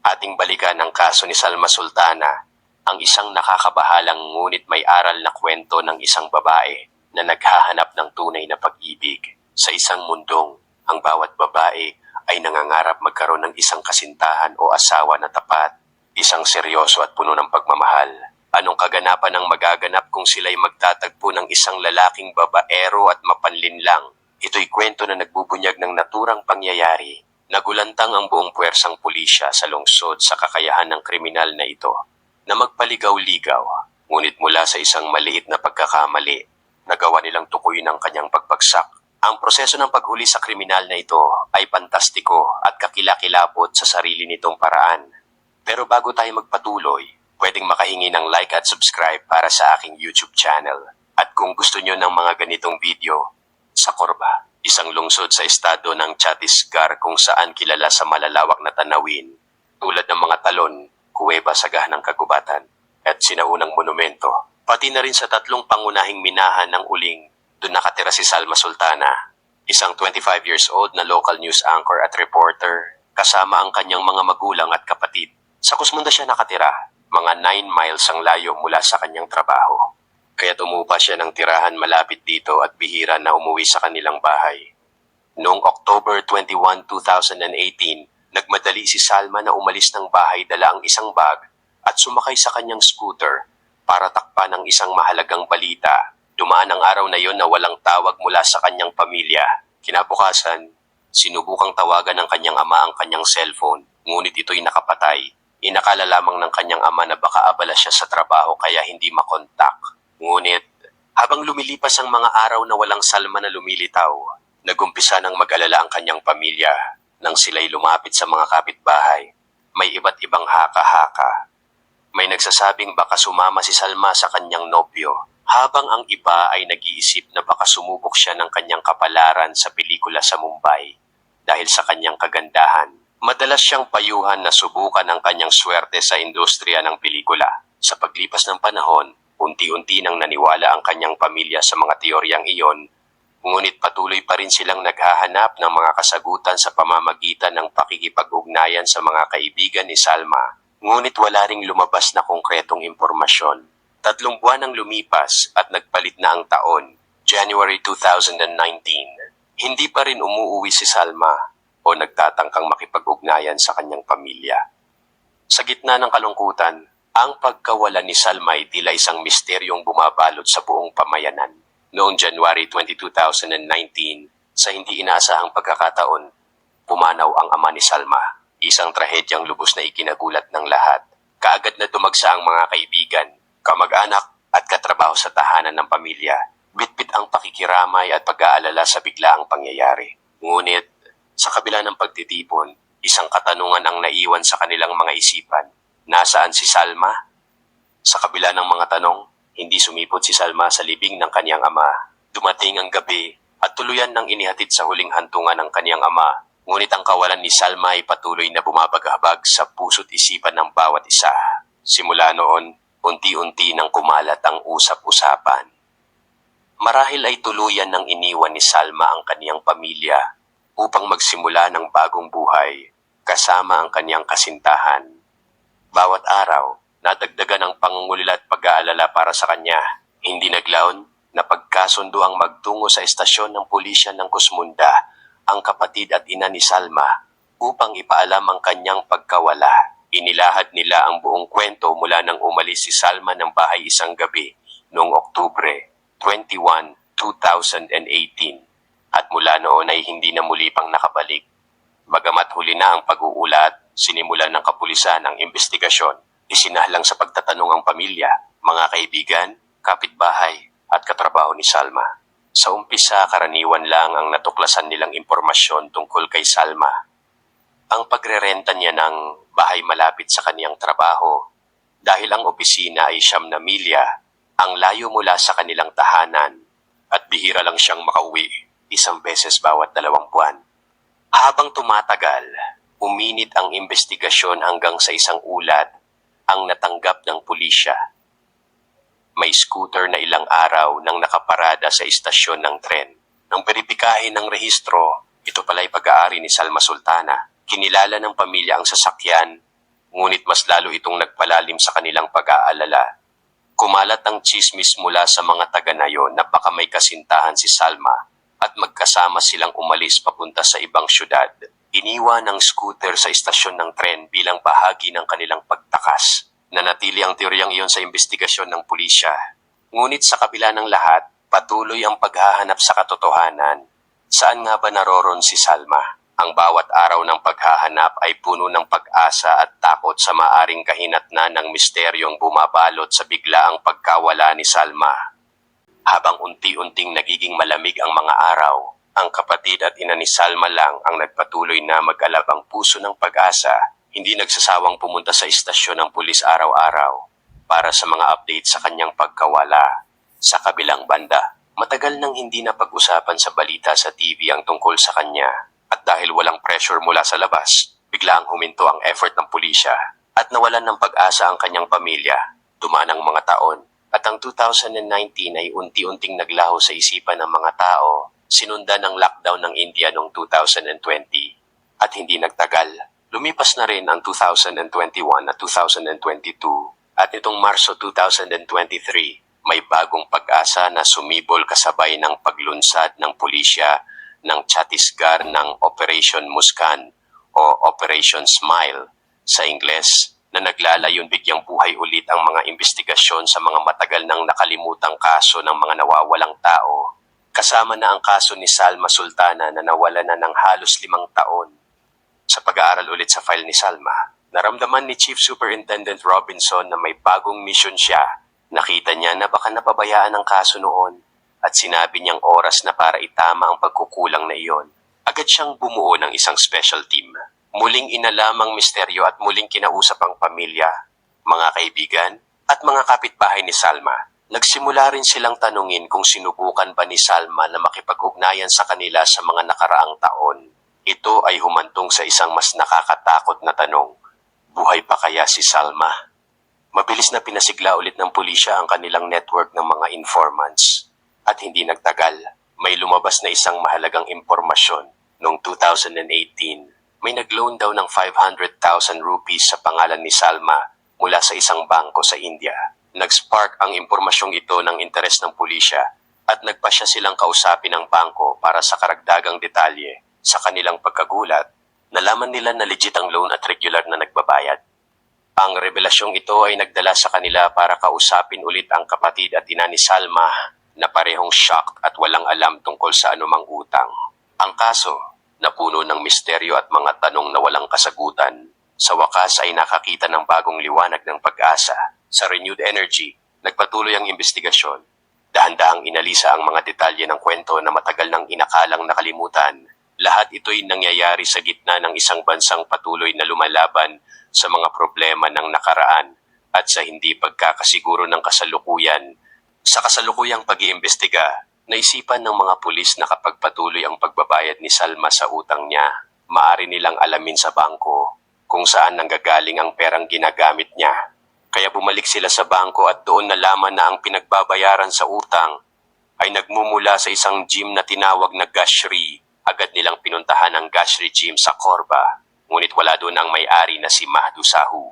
Ating balikan ang kaso ni Salma Sultana, ang isang nakakabahalang ngunit may aral na kwento ng isang babae na naghahanap ng tunay na pag-ibig. Sa isang mundong, ang bawat babae ay nangangarap magkaroon ng isang kasintahan o asawa na tapat, isang seryoso at puno ng pagmamahal. Anong kaganapan ang magaganap kung sila'y magtatagpo ng isang lalaking babaero at mapanlinlang? Ito'y kwento na nagbubunyag ng naturang pangyayari. Nagulantang ang buong puwersang pulisya sa lungsod sa kakayahan ng kriminal na ito na magpaligaw-ligaw. Ngunit mula sa isang maliit na pagkakamali, nagawa nilang tukuyin ang kanyang pagbagsak. Ang proseso ng paghuli sa kriminal na ito ay pantastiko at kakilakilabot sa sarili nitong paraan. Pero bago tayo magpatuloy, pwedeng makahingi ng like at subscribe para sa aking YouTube channel. At kung gusto nyo ng mga ganitong video, sa Corba, isang lungsod sa estado ng Chhattisgarh kung saan kilala sa malalawak na tanawin, tulad ng mga talon, kuweba sa gahanang kagubatan, at sinaunang monumento. Pati na rin sa tatlong pangunahing minahan ng uling, doon nakatira si Salma Sultana, isang 25 years old na local news anchor at reporter, kasama ang kanyang mga magulang at kapatid. Sa Kusmunda siya nakatira, mga 9 miles ang layo mula sa kanyang trabaho. Kaya tumupa siya ng tirahan malapit dito at bihira na umuwi sa kanilang bahay. Noong October 21, 2018, nagmadali si Salma na umalis ng bahay dala ang isang bag at sumakay sa kanyang scooter para takpan ang isang mahalagang balita. Dumaan ang araw na yon na walang tawag mula sa kanyang pamilya. Kinabukasan, sinubukang tawagan ng kanyang ama ang kanyang cellphone, ngunit ito'y nakapatay. Inakala lamang ng kanyang ama na baka abala siya sa trabaho kaya hindi makontak. Ngunit, habang lumilipas ang mga araw na walang salma na lumilitaw, nagumpisa ng mag-alala ang kanyang pamilya nang sila'y lumapit sa mga kapitbahay. May iba't ibang haka-haka. May nagsasabing baka sumama si Salma sa kanyang nobyo, habang ang iba ay nag-iisip na baka sumubok siya ng kanyang kapalaran sa pelikula sa Mumbai dahil sa kanyang kagandahan. Madalas siyang payuhan na subukan ang kanyang swerte sa industriya ng pelikula. Sa paglipas ng panahon, unti-unti nang naniwala ang kanyang pamilya sa mga teoryang iyon, ngunit patuloy pa rin silang naghahanap ng mga kasagutan sa pamamagitan ng pakikipag-ugnayan sa mga kaibigan ni Salma. Ngunit wala ring lumabas na konkretong impormasyon. Tatlong buwan ang lumipas at nagpalit na ang taon, January 2019. Hindi pa rin umuuwi si Salma o nagtatangkang makipag-ugnayan sa kanyang pamilya. Sa gitna ng kalungkutan, ang pagkawala ni Salma ay tila isang misteryong bumabalot sa buong pamayanan. Noong January 22, 2019, sa hindi inaasahang pagkakataon, pumanaw ang ama ni Salma. Isang trahedyang lubos na ikinagulat ng lahat. Kaagad na dumagsa ang mga kaibigan, kamag-anak at katrabaho sa tahanan ng pamilya. Bitbit ang pakikiramay at pag-aalala sa biglaang pangyayari. Ngunit, sa kabila ng pagtitipon, isang katanungan ang naiwan sa kanilang mga isipan. Nasaan si Salma? Sa kabila ng mga tanong, hindi sumipot si Salma sa libing ng kanyang ama. Dumating ang gabi at tuluyan nang inihatid sa huling hantungan ng kanyang ama. Ngunit ang kawalan ni Salma ay patuloy na bumabaghabag sa puso't isipan ng bawat isa. Simula noon, unti-unti nang kumalat ang usap-usapan. Marahil ay tuluyan nang iniwan ni Salma ang kaniyang pamilya upang magsimula ng bagong buhay kasama ang kaniyang kasintahan. Bawat araw, nadagdagan ang pangungulila at pag-aalala para sa kanya. Hindi naglaon na pagkasundo ang magtungo sa estasyon ng pulisya ng Kusmunda ang kapatid at ina ni Salma upang ipaalam ang kanyang pagkawala. Inilahad nila ang buong kwento mula nang umalis si Salma ng bahay isang gabi noong Oktubre 21, 2018 at mula noon ay hindi na muli pang nakabalik. Bagamat huli na ang pag-uulat, sinimulan ng kapulisan ang investigasyon. Isinahlang sa pagtatanong ang pamilya, mga kaibigan, kapitbahay, at katrabaho ni Salma. Sa umpisa, karaniwan lang ang natuklasan nilang impormasyon tungkol kay Salma. Ang pagrerenta niya ng bahay malapit sa kaniyang trabaho dahil ang opisina ay siyam na milya, ang layo mula sa kanilang tahanan at bihira lang siyang makauwi isang beses bawat dalawang buwan. Habang tumatagal, uminit ang investigasyon hanggang sa isang ulat ang natanggap ng pulisya. May scooter na ilang araw nang nakaparada sa istasyon ng tren. Nang beripikahin ng rehistro, ito pala'y pag-aari ni Salma Sultana. Kinilala ng pamilya ang sasakyan ngunit mas lalo itong nagpalalim sa kanilang pag-aalala. Kumalat ang chismis mula sa mga taga na yon na baka may kasintahan si Salma at magkasama silang umalis papunta sa ibang syudad. Iniwan ng scooter sa istasyon ng tren bilang bahagi ng kanilang pagtakas. Nanatili ang teoryang iyon sa investigasyon ng pulisya. Ngunit sa kabila ng lahat, patuloy ang paghahanap sa katotohanan. Saan nga ba naroron si Salma? Ang bawat araw ng paghahanap ay puno ng pag-asa at takot sa maaring kahinatnan ng misteryong bumabalot sa biglaang pagkawala ni Salma. Habang unti-unting nagiging malamig ang mga araw, ang kapatid at ina ni Salma lang ang nagpatuloy na mag-alabang puso ng pag-asa, hindi nagsasawang pumunta sa istasyon ng pulis araw-araw para sa mga update sa kanyang pagkawala. Sa kabilang banda, matagal nang hindi na pag-usapan sa balita sa TV ang tungkol sa kanya at dahil walang pressure mula sa labas, biglang huminto ang effort ng pulisya at nawalan ng pag-asa ang kanyang pamilya. Dumaan ang mga taon at ang 2019 ay unti-unting naglaho sa isipan ng mga tao, sinundan ng lockdown ng India noong 2020. At hindi nagtagal, lumipas na rin ang 2021 at 2022 at itong Marso 2023, may bagong pag-asa na sumibol kasabay ng paglunsad ng pulisya ng Chhattisgarh ng Operation Muskan o Operation Smile sa Ingles na naglalayon bigyang buhay ulit ang mga investigasyon sa mga matagal nang nakalimutang kaso ng mga nawawalang tao. Kasama na ang kaso ni Salma Sultana na nawala na ng halos limang taon. Sa pag-aaral ulit sa file ni Salma, naramdaman ni Chief Superintendent Robinson na may bagong mission siya. Nakita niya na baka napabayaan ang kaso noon at sinabi niyang oras na para itama ang pagkukulang na iyon. Agad siyang bumuo ng isang special team. Muling inalamang misteryo at muling kinausap ang pamilya, mga kaibigan, at mga kapitbahay ni Salma. Nagsimula rin silang tanungin kung sinubukan ba ni Salma na makipag-ugnayan sa kanila sa mga nakaraang taon. Ito ay humantong sa isang mas nakakatakot na tanong. Buhay pa kaya si Salma? Mabilis na pinasigla ulit ng pulisya ang kanilang network ng mga informants. At hindi nagtagal, may lumabas na isang mahalagang impormasyon. Noong 2018, may nag-loan daw ng 500,000 rupees sa pangalan ni Salma mula sa isang bangko sa India. Nag-spark ang impormasyong ito ng interes ng pulisya at nagpa siya silang kausapin ng bangko para sa karagdagang detalye. Sa kanilang pagkagulat, nalaman nila na legit ang loan at regular na nagbabayad. Ang revelasyong ito ay nagdala sa kanila para kausapin ulit ang kapatid at ina ni Salma na parehong shocked at walang alam tungkol sa anumang utang. Ang kaso, napuno ng misteryo at mga tanong na walang kasagutan, sa wakas ay nakakita ng bagong liwanag ng pag-asa. Sa renewed energy, nagpatuloy ang investigasyon. Dahan-dahang inalisa ang mga detalye ng kwento na matagal nang inakalang nakalimutan. Lahat ito'y nangyayari sa gitna ng isang bansang patuloy na lumalaban sa mga problema ng nakaraan at sa hindi pagkakasiguro ng kasalukuyan. Sa kasalukuyang pag-iimbestiga, naisipan ng mga pulis na kapag patuloy ang pagbabayad ni Salma sa utang niya, maari nilang alamin sa bangko kung saan nanggagaling ang perang ginagamit niya. Kaya bumalik sila sa bangko at doon nalaman na ang pinagbabayaran sa utang ay nagmumula sa isang gym na tinawag na Gashri. Agad nilang pinuntahan ang Gashri Gym sa Korba, ngunit wala doon ang may-ari na si Mahdu Sahu.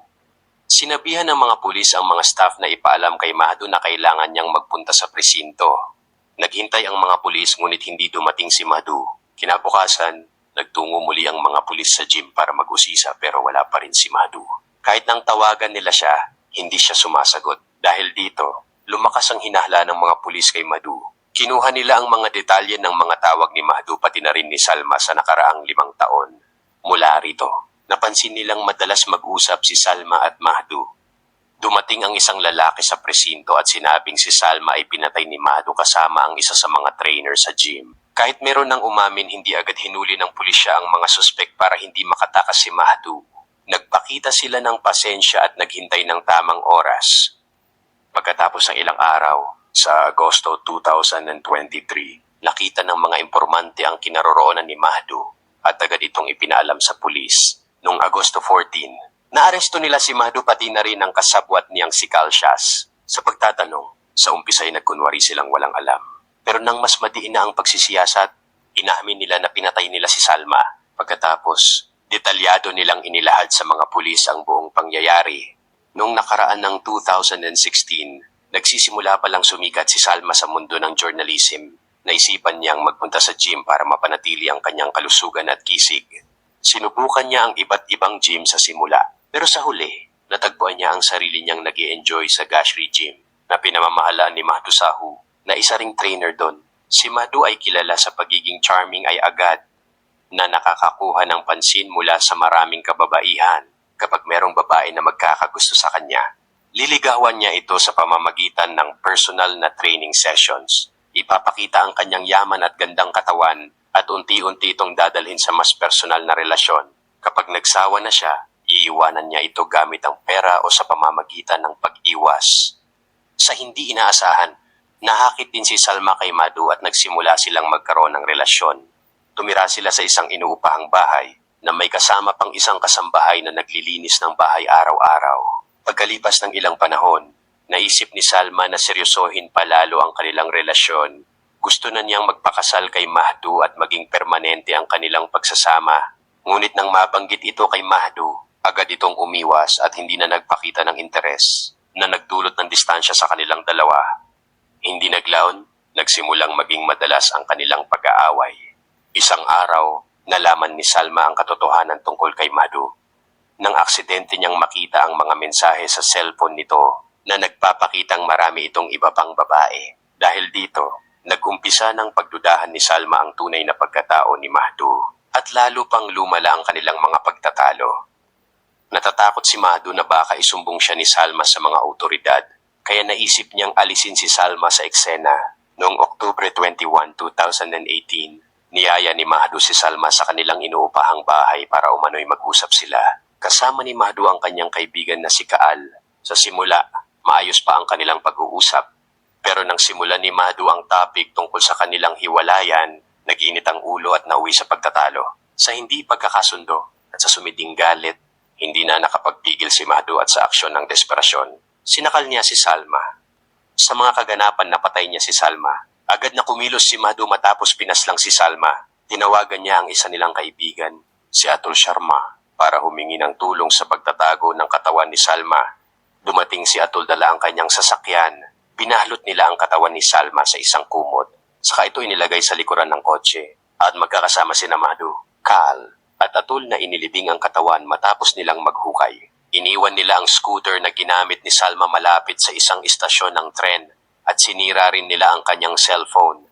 Sinabihan ng mga pulis ang mga staff na ipaalam kay Mahdo na kailangan niyang magpunta sa presinto. Naghintay ang mga pulis ngunit hindi dumating si Mahdo. Kinabukasan, nagtungo muli ang mga pulis sa gym para mag-usisa pero wala pa rin si Mahdo. Kahit nang tawagan nila siya, hindi siya sumasagot. Dahil dito, lumakas ang hinahla ng mga pulis kay Mahdo. Kinuha nila ang mga detalye ng mga tawag ni Mahdo pati na rin ni Salma sa nakaraang limang taon. Mula rito, napansin nilang madalas mag-usap si Salma at Mahdu. Dumating ang isang lalaki sa presinto at sinabing si Salma ay pinatay ni Mahdu kasama ang isa sa mga trainer sa gym. Kahit meron ng umamin, hindi agad hinuli ng pulisya ang mga suspek para hindi makatakas si Mahdu. Nagpakita sila ng pasensya at naghintay ng tamang oras. Pagkatapos ng ilang araw, sa Agosto 2023, nakita ng mga informante ang kinaroroonan ni Mahdu at agad itong ipinaalam sa pulis. Noong Agosto 14, naaresto nila si Mahdu pati na rin ang kasabwat niyang si Kalshas. Sa pagtatanong, sa umpisa ay nagkunwari silang walang alam. Pero nang mas madiin na ang pagsisiyasat, inamin nila na pinatay nila si Salma. Pagkatapos, detalyado nilang inilahad sa mga pulis ang buong pangyayari. Noong nakaraan ng 2016, nagsisimula pa lang sumikat si Salma sa mundo ng journalism. Naisipan niyang magpunta sa gym para mapanatili ang kanyang kalusugan at kisig. Sinubukan niya ang iba't ibang gym sa simula, pero sa huli, natagpuan niya ang sarili niyang nag enjoy sa Gashri Gym na pinamamahalaan ni Mahdu Sahu na isa ring trainer doon. Si Mahdu ay kilala sa pagiging charming ay agad na nakakakuha ng pansin mula sa maraming kababaihan kapag merong babae na magkakagusto sa kanya. Liligawan niya ito sa pamamagitan ng personal na training sessions. Ipapakita ang kanyang yaman at gandang katawan at unti-unti itong dadalhin sa mas personal na relasyon. Kapag nagsawa na siya, iiwanan niya ito gamit ang pera o sa pamamagitan ng pag-iwas. Sa hindi inaasahan, nahakit din si Salma kay Madu at nagsimula silang magkaroon ng relasyon. Tumira sila sa isang inuupahang bahay na may kasama pang isang kasambahay na naglilinis ng bahay araw-araw. Pagkalipas ng ilang panahon, naisip ni Salma na seryosohin palalo ang kanilang relasyon. Gusto na niyang magpakasal kay Mahdu at maging permanente ang kanilang pagsasama. Ngunit nang mabanggit ito kay Mahdu, agad itong umiwas at hindi na nagpakita ng interes na nagdulot ng distansya sa kanilang dalawa. Hindi naglaon, nagsimulang maging madalas ang kanilang pag-aaway. Isang araw, nalaman ni Salma ang katotohanan tungkol kay Madu. Nang aksidente niyang makita ang mga mensahe sa cellphone nito na nagpapakitang marami itong iba pang babae. Dahil dito, nagumpisa ng pagdudahan ni Salma ang tunay na pagkatao ni Mahdu at lalo pang lumala ang kanilang mga pagtatalo. Natatakot si Mahdu na baka isumbong siya ni Salma sa mga otoridad kaya naisip niyang alisin si Salma sa eksena. Noong Oktubre 21, 2018, niyaya ni Mahdu si Salma sa kanilang inuupahang bahay para umano'y mag-usap sila. Kasama ni Mahdu ang kanyang kaibigan na si Kaal. Sa simula, maayos pa ang kanilang pag-uusap. Pero nang simulan ni Mahdu ang topic tungkol sa kanilang hiwalayan, nag-init ang ulo at nauwi sa pagtatalo. Sa hindi pagkakasundo at sa sumiding galit, hindi na nakapagpigil si Mahdu at sa aksyon ng desperasyon. Sinakal niya si Salma. Sa mga kaganapan napatay niya si Salma. Agad na kumilos si Mahdu matapos pinaslang si Salma. Tinawagan niya ang isa nilang kaibigan, si Atul Sharma, para humingi ng tulong sa pagtatago ng katawan ni Salma. Dumating si Atul dala ang kanyang sasakyan. Pinahlot nila ang katawan ni Salma sa isang kumot. Saka ito inilagay sa likuran ng kotse. At magkakasama si Namadu, Kal, at Atul na inilibing ang katawan matapos nilang maghukay. Iniwan nila ang scooter na ginamit ni Salma malapit sa isang istasyon ng tren at sinira rin nila ang kanyang cellphone.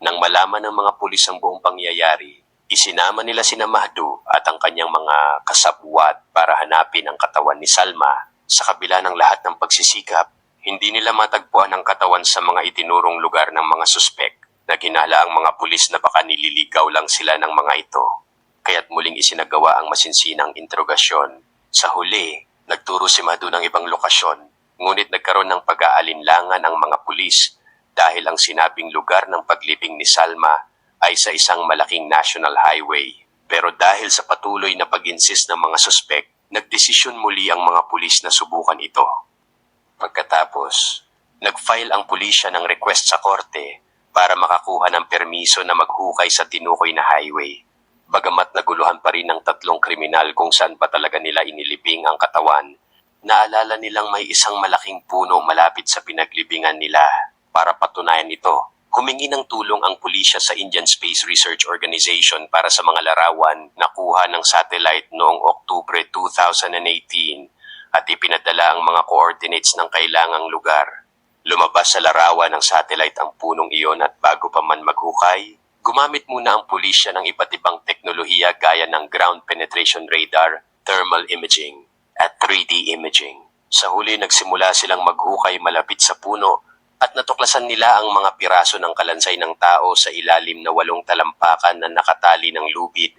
Nang malaman ng mga pulis ang buong pangyayari, isinama nila si Mahdu at ang kanyang mga kasabwat para hanapin ang katawan ni Salma. Sa kabila ng lahat ng pagsisikap, hindi nila matagpuan ang katawan sa mga itinurong lugar ng mga suspek na ginala ang mga pulis na baka nililigaw lang sila ng mga ito. Kaya't muling isinagawa ang masinsinang interogasyon. Sa huli, nagturo si Madu ng ibang lokasyon, ngunit nagkaroon ng pag-aalinlangan ang mga pulis dahil ang sinabing lugar ng paglibing ni Salma ay sa isang malaking national highway. Pero dahil sa patuloy na pag-insist ng mga suspek, nagdesisyon muli ang mga pulis na subukan ito. Pagkatapos, nag-file ang pulisya ng request sa korte para makakuha ng permiso na maghukay sa tinukoy na highway. Bagamat naguluhan pa rin ng tatlong kriminal kung saan pa talaga nila inilibing ang katawan, naalala nilang may isang malaking puno malapit sa pinaglibingan nila. Para patunayan ito, humingi ng tulong ang pulisya sa Indian Space Research Organization para sa mga larawan na kuha ng satellite noong Oktubre 2018 at ipinadala ang mga coordinates ng kailangang lugar. Lumabas sa larawan ng satellite ang punong iyon at bago pa man maghukay, gumamit muna ang pulisya ng iba't ibang teknolohiya gaya ng ground penetration radar, thermal imaging, at 3D imaging. Sa huli nagsimula silang maghukay malapit sa puno at natuklasan nila ang mga piraso ng kalansay ng tao sa ilalim na walong talampakan na nakatali ng lubid,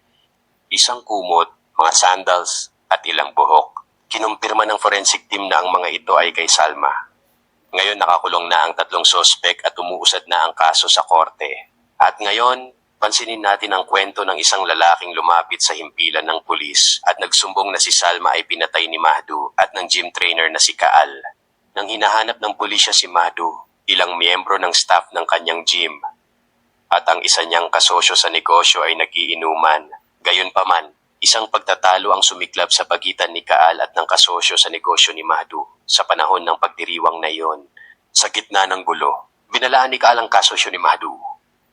isang kumot, mga sandals, at ilang buhok. Kinumpirma ng forensic team na ang mga ito ay kay Salma. Ngayon nakakulong na ang tatlong sospek at umuusad na ang kaso sa korte. At ngayon, pansinin natin ang kwento ng isang lalaking lumapit sa himpilan ng pulis at nagsumbong na si Salma ay pinatay ni Mahdu at ng gym trainer na si Kaal. Nang hinahanap ng pulisya si Mahdu, ilang miyembro ng staff ng kanyang gym at ang isa niyang kasosyo sa negosyo ay nagiinuman. Gayunpaman, Isang pagtatalo ang sumiklab sa pagitan ni Kaal at ng kasosyo sa negosyo ni Madu sa panahon ng pagdiriwang na iyon. Sa gitna ng gulo, binalaan ni Kaal ang kasosyo ni Madu.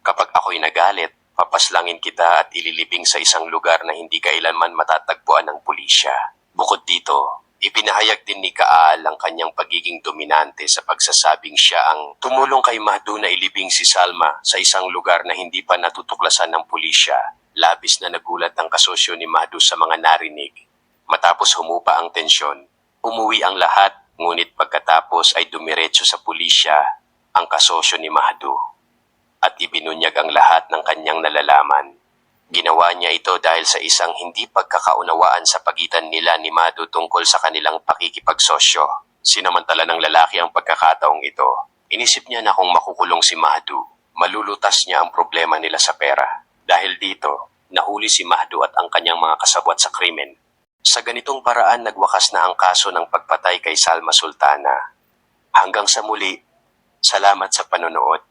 Kapag ako'y nagalit, papaslangin kita at ililibing sa isang lugar na hindi kailanman matatagpuan ng pulisya. Bukod dito, ipinahayag din ni Kaal ang kanyang pagiging dominante sa pagsasabing siya ang tumulong kay Mahdu na ilibing si Salma sa isang lugar na hindi pa natutuklasan ng pulisya. Labis na nagulat ang kasosyo ni Mahdu sa mga narinig. Matapos humupa ang tensyon, umuwi ang lahat ngunit pagkatapos ay dumiretso sa pulisya ang kasosyo ni Mahdu at ibinunyag ang lahat ng kanyang nalalaman. Ginawa niya ito dahil sa isang hindi pagkakaunawaan sa pagitan nila ni Madu tungkol sa kanilang pakikipagsosyo. Sinamantala ng lalaki ang pagkakataong ito. Inisip niya na kung makukulong si Mahdu, malulutas niya ang problema nila sa pera. Dahil dito, nahuli si Mahdu at ang kanyang mga kasabwat sa krimen. Sa ganitong paraan nagwakas na ang kaso ng pagpatay kay Salma Sultana. Hanggang sa muli, salamat sa panonood.